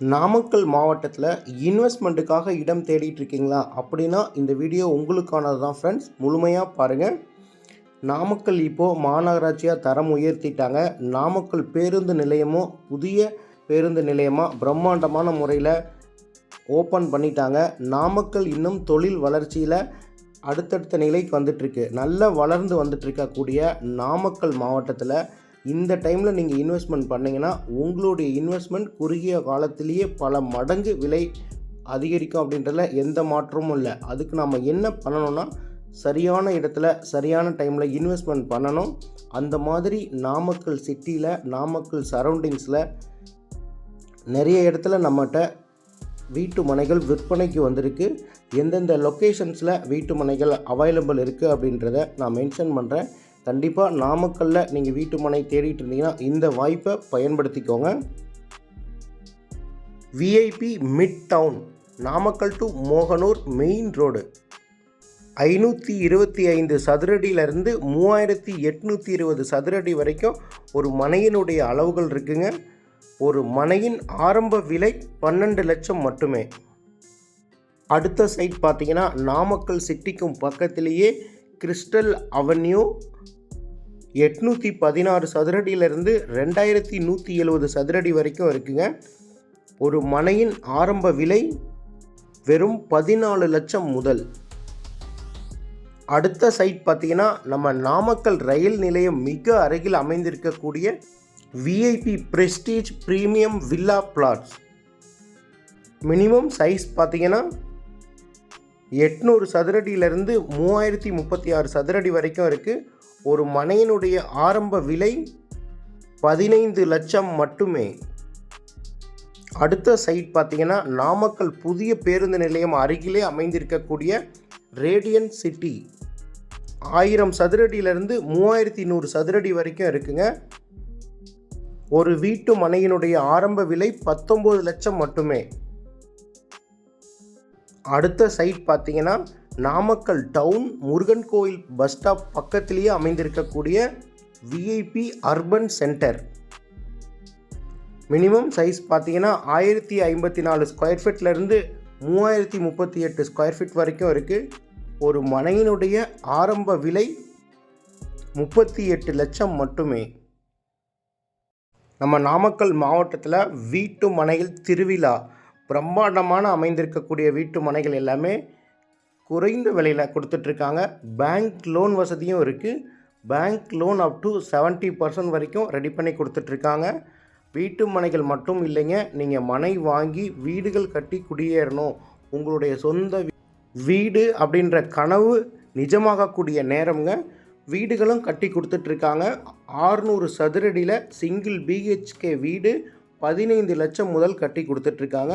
நாமக்கல் மாவட்டத்தில் இன்வெஸ்ட்மெண்ட்டுக்காக இடம் தேடிட்டு இருக்கீங்களா அப்படின்னா இந்த வீடியோ உங்களுக்கானது தான் ஃப்ரெண்ட்ஸ் முழுமையாக பாருங்கள் நாமக்கல் இப்போது மாநகராட்சியாக தரம் உயர்த்திட்டாங்க. நாமக்கல் பேருந்து நிலையமும் புதிய பேருந்து நிலையமாக பிரம்மாண்டமான முறையில் ஓப்பன் பண்ணிட்டாங்க. நாமக்கல் இன்னும் தொழில் வளர்ச்சியில் அடுத்தடுத்த நிலைக்கு வந்துட்டுருக்கு. நல்லா வளர்ந்து வந்துட்டுருக்கக்கூடிய நாமக்கல் மாவட்டத்தில் இந்த டைமில் நீங்கள் இன்வெஸ்ட்மெண்ட் பண்ணிங்கன்னா உங்களுடைய இன்வெஸ்ட்மெண்ட் குறுகிய காலத்திலேயே பல மடங்கு விலை அதிகரிக்கும் அப்படின்றதுல எந்த மாற்றமும் இல்லை. அதுக்கு நம்ம என்ன பண்ணணும்னா சரியான இடத்துல சரியான டைமில் இன்வெஸ்ட்மெண்ட் பண்ணணும். அந்த மாதிரி நாமக்கல் சிட்டியில் நாமக்கல் சரௌண்டிங்ஸில் நிறைய இடத்துல நம்மகிட்ட வீட்டு மனைகள் விற்பனைக்கு வந்திருக்கு. எந்தெந்த லொக்கேஷன்ஸில் வீட்டு மனைகள் அவைலபிள் இருக்குது அப்படின்றத நான் மென்ஷன் பண்ணுறேன் கண்டிப்பாக நாமக்கல்லில் நீங்கள் வீட்டு மனை தேடிட்டு இருந்தீங்கன்னா இந்த வாய்ப்பை பயன்படுத்திக்கோங்க. VIP mid town Namakkal to Mohanur main road ஐநூற்றி இருபத்தி ஐந்து சதுரடியிலேருந்து மூவாயிரத்தி எட்நூற்றி இருபது சதுரடி வரைக்கும் ஒரு மனையினுடைய அளவுகள் இருக்குங்க. ஒரு மனையின் ஆரம்ப விலை பன்னெண்டு லட்சம் மட்டுமே. அடுத்த சைட் பார்த்தீங்கன்னா நாமக்கல் சிட்டிக்கும் பக்கத்திலேயே கிறிஸ்டல் அவென்யூ எட்நூற்றி பதினாறு சதுரடியிலிருந்து ரெண்டாயிரத்தி நூற்றி எழுபது சதுரடி வரைக்கும் இருக்குங்க. ஒரு மனையின் ஆரம்ப விலை வெறும் பதினாலு லட்சம் முதல். அடுத்த சைட் பார்த்தீங்கன்னா நம்ம நாமக்கல் ரயில் நிலையம் மிக அருகில் அமைந்திருக்கக்கூடிய VIP prestige premium villa plots minimum size பார்த்தீங்கன்னா எட்நூறு சதுரடியிலிருந்து மூவாயிரத்தி முப்பத்தி ஆறு சதுரடி வரைக்கும் இருக்குது ஒரு மனையினுடைய ஆரம்ப விலை பதினைந்து லட்சம் மட்டுமே. அடுத்த சைட் பார்த்தீங்கன்னா நாமக்கல் புதிய பேருந்து நிலையம் அருகிலே அமைந்திருக்கக்கூடிய ரேடியன் சிட்டி. ஆயிரம் சதுரடியிலிருந்து மூவாயிரத்தி நூறு சதுரடி வரைக்கும் இருக்குங்க. ஒரு வீட்டு மனையினுடைய ஆரம்ப விலை பத்தொம்பது லட்சம் மட்டுமே. அடுத்த சைட் பார்த்தீங்கன்னா நாமக்கல் டவுன் முருகன் கோயில் பஸ் ஸ்டாப் பக்கத்திலேயே அமைந்திருக்கக்கூடிய VIP urban centre minimum size பார்த்தீங்கன்னா ஆயிரத்தி ஐம்பத்தி நாலு ஸ்கொயர் ஃபீட்லேருந்து மூவாயிரத்தி முப்பத்தி எட்டு ஸ்கொயர் ஃபீட் வரைக்கும் இருக்குது ஒரு மனையினுடைய ஆரம்ப விலை முப்பத்தி எட்டு லட்சம் மட்டுமே. நம்ம நாமக்கல் மாவட்டத்தில் வீட்டு மனைகள் திருவிழா பிரம்மாண்டமான அமைந்திருக்கக்கூடிய வீட்டு மனைகள் எல்லாமே குறைந்த விலையில் கொடுத்துட்ருக்காங்க. பேங்க் லோன் வசதியும் இருக்குது bank loan up to seventy percent வரைக்கும் ரெடி பண்ணி கொடுத்துட்ருக்காங்க. வீட்டு மனைகள் மட்டும் இல்லைங்க. நீங்கள் மனை வாங்கி வீடுகள் கட்டி குடியேறணும். உங்களுடைய சொந்த வீடு அப்படின்ற கனவு நிஜமாகக்கூடிய நேரம்ங்க. வீடுகளும் கட்டி கொடுத்துட்ருக்காங்க. ஆறுநூறு சதுரடியில் சிங்கிள் பிஹெச்கே வீடு பதினைந்து லட்சம் முதல் கட்டி கொடுத்துட்ருக்காங்க.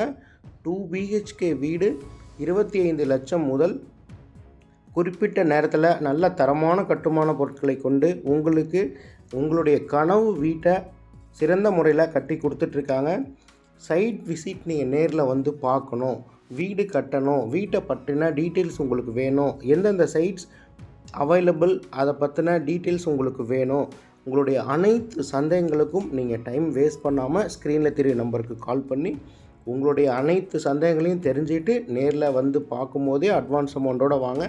டூ பிஹெச்கே வீடு இருபத்தி ஐந்து லட்சம் முதல் குறிப்பிட்ட நேரத்தில் நல்ல தரமான கட்டுமான பொருட்களை கொண்டு உங்களுக்கு உங்களுடைய கனவு வீட்டை சிறந்த முறையில் கட்டி கொடுத்துட்ருக்காங்க. சைட் விசிட் நீங்கள் நேரில் வந்து பார்க்கணும். வீடு கட்டணும். வீட்டை பற்றின டீட்டெயில்ஸ் உங்களுக்கு வேணும். எந்தெந்த சைட்ஸ் அவைலபிள் அதை பற்றின டீட்டெயில்ஸ் உங்களுக்கு வேணும். உங்களுடைய அனைத்து சந்தேகங்களுக்கும் நீங்கள் டைம் வேஸ்ட் பண்ணாமல் ஸ்க்ரீனில் தெரிய நம்பருக்கு கால் பண்ணி உங்களுடைய அனைத்து சந்தேகங்களையும் தெரிஞ்சுட்டு நேரில் வந்து பார்க்கும்போதே அட்வான்ஸ் அமௌண்ட்டோட வாங்க.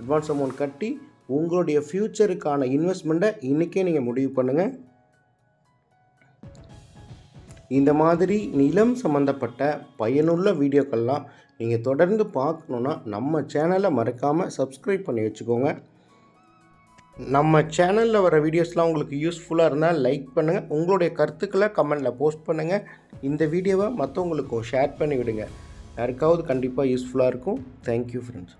அட்வான்ஸ் அமௌண்ட் கட்டி உங்களுடைய ஃப்யூச்சருக்கான இன்வெஸ்ட்மெண்ட்டை இன்றைக்கே நீங்கள் முடிவு பண்ணுங்கள் இந்த மாதிரி நிலம் சம்மந்தப்பட்ட பயனுள்ள வீடியோக்கள்லாம் நீங்கள் தொடர்ந்து பார்க்கணுன்னா நம்ம சேனலை மறக்காமல் சப்ஸ்கிரைப் பண்ணி வச்சுக்கோங்க. நம்ம சேனலில் வர வீடியோஸ்லாம் உங்களுக்கு யூஸ்ஃபுல்லாக இருந்தால் லைக் பண்ணுங்கள் உங்களுடைய கருத்துக்களை கமெண்டில் போஸ்ட் பண்ணுங்கள் இந்த வீடியோவை மற்றவங்களுக்கும் ஷேர் பண்ணி விடுங்க யாருக்காவது கண்டிப்பாக யூஸ்ஃபுல்லாக இருக்கும். Thank you friends